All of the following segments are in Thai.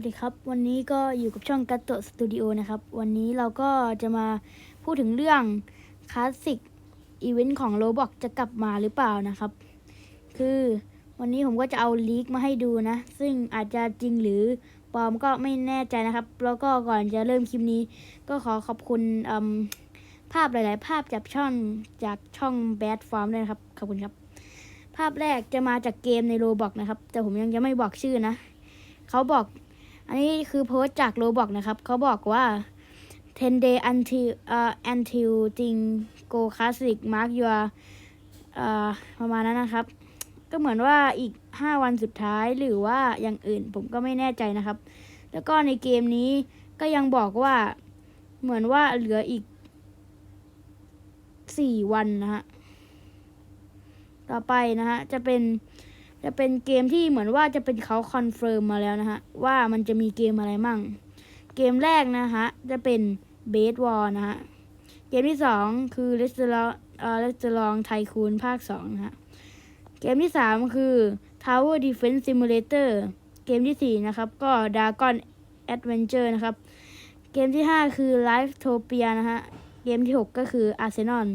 วัสดีครับ วันนี้ก็อยู่กับช่องกัตโตสตูดิโอนะครับ วันนี้เราก็จะมาพูดถึงเรื่องคลาสสิกอีเวนต์ของโ o บอกจะกลับมาหรือเปล่านะครับ คือวันนี้ผมก็จะเอาลีกมาให้ดูนะ ซึ่งอาจจะจริงหรือปลอมก็ไม่แน่ใจนะครับ แล้วก็ก่อนจะเริ่มคลิปนี้ ก็ขอขอบคุณภาพหลาย ๆ ภาพจากช่องจากช่อง Bad Farm ด้วยนะครับ ขอบคุณครับ ภาพแรกจะมาจากเกมในโ o บอกนะครับ แต่ผมยังจะไม่บอกชื่อนะ เขาบอก อันนี้คือโพสต์จากโรบอกนะครับ เขาบอกว่า10 day until uh, until thing go classic mark your เอ่อประมาณนั้นนะครับ ก็เหมือนว่าอีก 5 วันสุดท้ายหรือว่าอย่างอื่นผมก็ไม่แน่ใจนะครับ แล้วก็ในเกมนี้ก็ยังบอกว่าเหมือนว่าเหลืออีก 4 วันนะฮะ ต่อไปนะฮะ จะเป็น จะเป็นเกมที่เหมือนว่าจะเป็นเขาคอนเฟิร์มมาแล้วนะฮะ ว่ามันจะมีเกมอะไรมั่ง เกมแรกนะฮะ จะเป็นเบสวอลนะฮะ เกมที่สองคือเลสเตอร์เอ่อเลสเตอร์ไทคูนภาคสองนะฮะ เกมที่สามคือ Tower Defense Simulator เกมที่สี่นะครับก็ Dragon Adventure นะครับ เกมที่ห้าคือ Life Topia นะฮะ เกมที่หกก็คือ Arsenal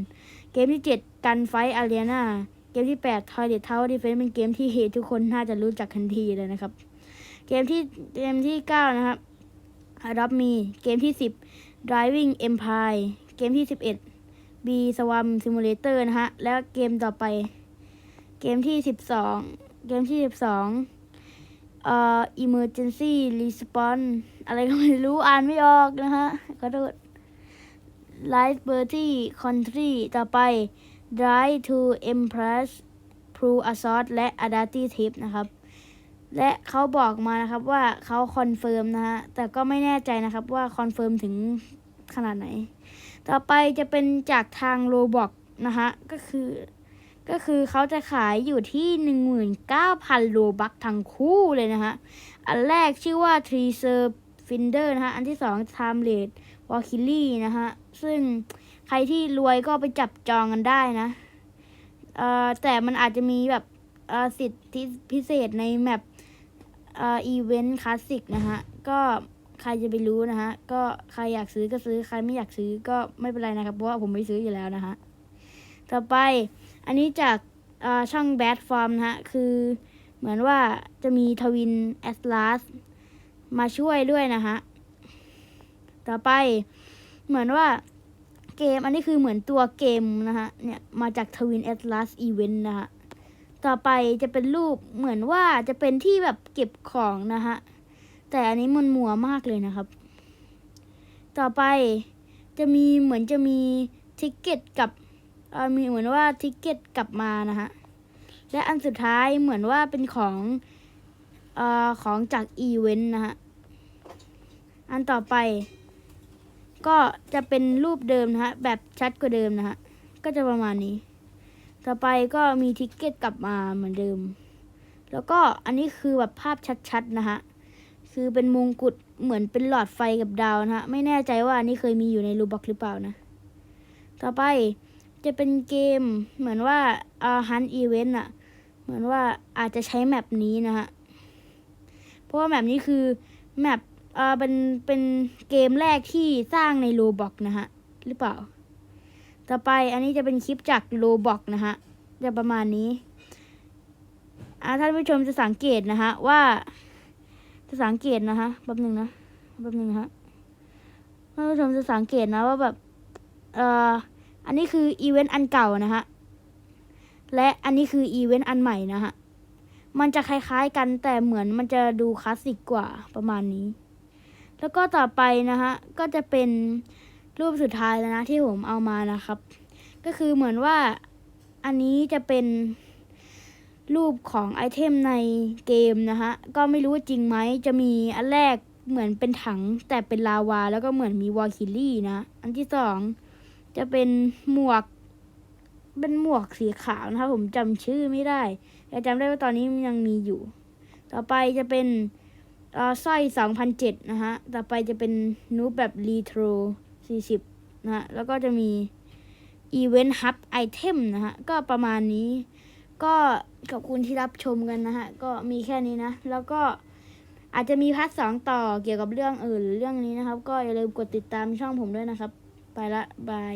เกมที่เจ็ด Gunfight Arena เกมที่8 Toilet Tower Defense เป็นเกมที่ทุกคนน่าจะรู้จักทันทีเลยนะครับ เกมที่เกมที่ 9 นะครับ Adopt Me เกมที่ 10 Driving Empire เกมที่ 11 B Swarm Simulator นะฮะ แล้วเกมต่อไป เกมที่ 12 เกมที่ 12เอ่อ Emergency Response อะไรก็ไม่รู้อ่านไม่ออกนะฮะขอโทษ Light Bertie Country ต่อไป Drive to Empress Pru Assault และ Adati Tip นะครับ และเขาบอกมานะครับว่าเขาคอนเฟิร์มนะฮะ แต่ก็ไม่แน่ใจนะครับว่าคอนเฟิร์มถึงขนาดไหน ต่อไปจะเป็นจากทางโรบอกนะฮะ ก็คือ ก็คือเขาจะขายอยู่ที่ 19,000โลบักทั้งคู่เลยนะฮะ อันแรกชื่อว่า t r e s e r Finder นะฮะ อันที่สอง Timeless w a l k i l i นะฮะ ซึ่ง ใครที่รวยก็ไปจับจองกันได้นะเอ่อแต่มันอาจจะมีแบบเอ่อสิทธิพิเศษในแมปเอ่ออีเวนต์คลาสสิกนะฮะ ก็ใครจะไปรู้นะฮะ ก็ใครอยากซื้อก็ซื้อใครไม่อยากซื้อก็ไม่เป็นไรนะครับ เพราะว่าผมไม่ซื้ออยู่แล้วนะฮะ ต่อไปอันนี้จากช่อง Bad Form นะฮะ คือเหมือนว่าจะมีทวินแอสลาสมาช่วยด้วยนะฮะ ต่อไปเหมือนว่า เกมอันนี้คือเหมือนตัวเกมนะฮะ เนี่ย มาจากทวินแอสลาสอีเวนต์นะฮะ ต่อไปจะเป็นรูปเหมือนว่าจะเป็นที่แบบเก็บของนะฮะ แต่อันนี้มันมัวมากเลยนะครับ ต่อไปจะมีเหมือนจะมีทิกเก็ตกับมีเหมือนว่าทิกเก็ตกลับมานะฮะ และอันสุดท้ายเหมือนว่าเป็นของเอ่อของจากอีเวนต์นะฮะ อันต่อไป ก็จะเป็นรูปเดิมนะฮะ แบบชัดกว่าเดิมนะฮะ ก็จะประมาณนี้ ต่อไปก็มีทิกเก็ตกลับมาเหมือนเดิม แล้วก็อันนี้คือแบบภาพชัดๆนะฮะ คือเป็นมงกุฎเหมือนเป็นหลอดไฟกับดาวนะฮะ ไม่แน่ใจว่าอันนี้เคยมีอยู่ในรูบ็อกหรือเปล่านะ ต่อไปจะเป็นเกมเหมือนว่าอ่าฮันอีเวนต์อะเหมือนว่าอาจจะใช้แมปนี้นะฮะ เพราะว่าแมปนี้คือแมป อ่าเป็นเป็นเกมแรกที่สร้างในโ o บอกนะฮะ หรือเปล่า ต่อไปอันนี้จะเป็นคลิปจากโ o บอกนะฮะ จะประมาณนี้อ่าท่านผู้ชมจะสังเกตนะฮะ ว่า จะสังเกตนะฮะแป๊บหนึ่งนะแป๊บหนึ่งนะฮะท่านผู้ชมจะสังเกตนะว่าแบบเอ่ออันนี้คืออีเวนต์อันเก่านะฮะ และอันนี้คืออีเวนต์อันใหม่นะฮะ มันจะคล้ายๆกันแต่เหมือนมันจะดูคลาสสิกกว่าประมาณนี้ แล้วก็ต่อไปนะฮะก็จะเป็นรูปสุดท้ายแล้วนะที่ผมเอามานะครับ ก็คือเหมือนว่าอันนี้จะเป็นรูปของไอเทมในเกมนะฮะก็ไม่รู้ว่าจริงไหมจะมีอันแรกเหมือนเป็นถังแต่เป็นลาวา แล้วก็เหมือนมีวอลคิลลี่นะ อันที่สองจะเป็นหมวก เป็นหมวกสีขาวนะครับผมจำชื่อไม่ได้แต่จำได้ว่าตอนนี้มันยังมีอยู่ ต่อไปจะเป็น สร้อย2007 นะฮะ ต่อไปจะเป็นนูแบบรีโทร40 นะฮะ แล้วก็จะมีอีเวนต์ฮับไอเทมนะฮะ ก็ประมาณนี้ ก็ขอบคุณที่รับชมกันนะฮะ ก็มีแค่นี้นะ แล้วก็อาจจะมีพาร์ทสองต่อเกี่ยวกับเรื่องอื่นเรื่องนี้นะครับ ก็อย่าลืมกดติดตามช่องผมด้วยนะครับ ไปละบาย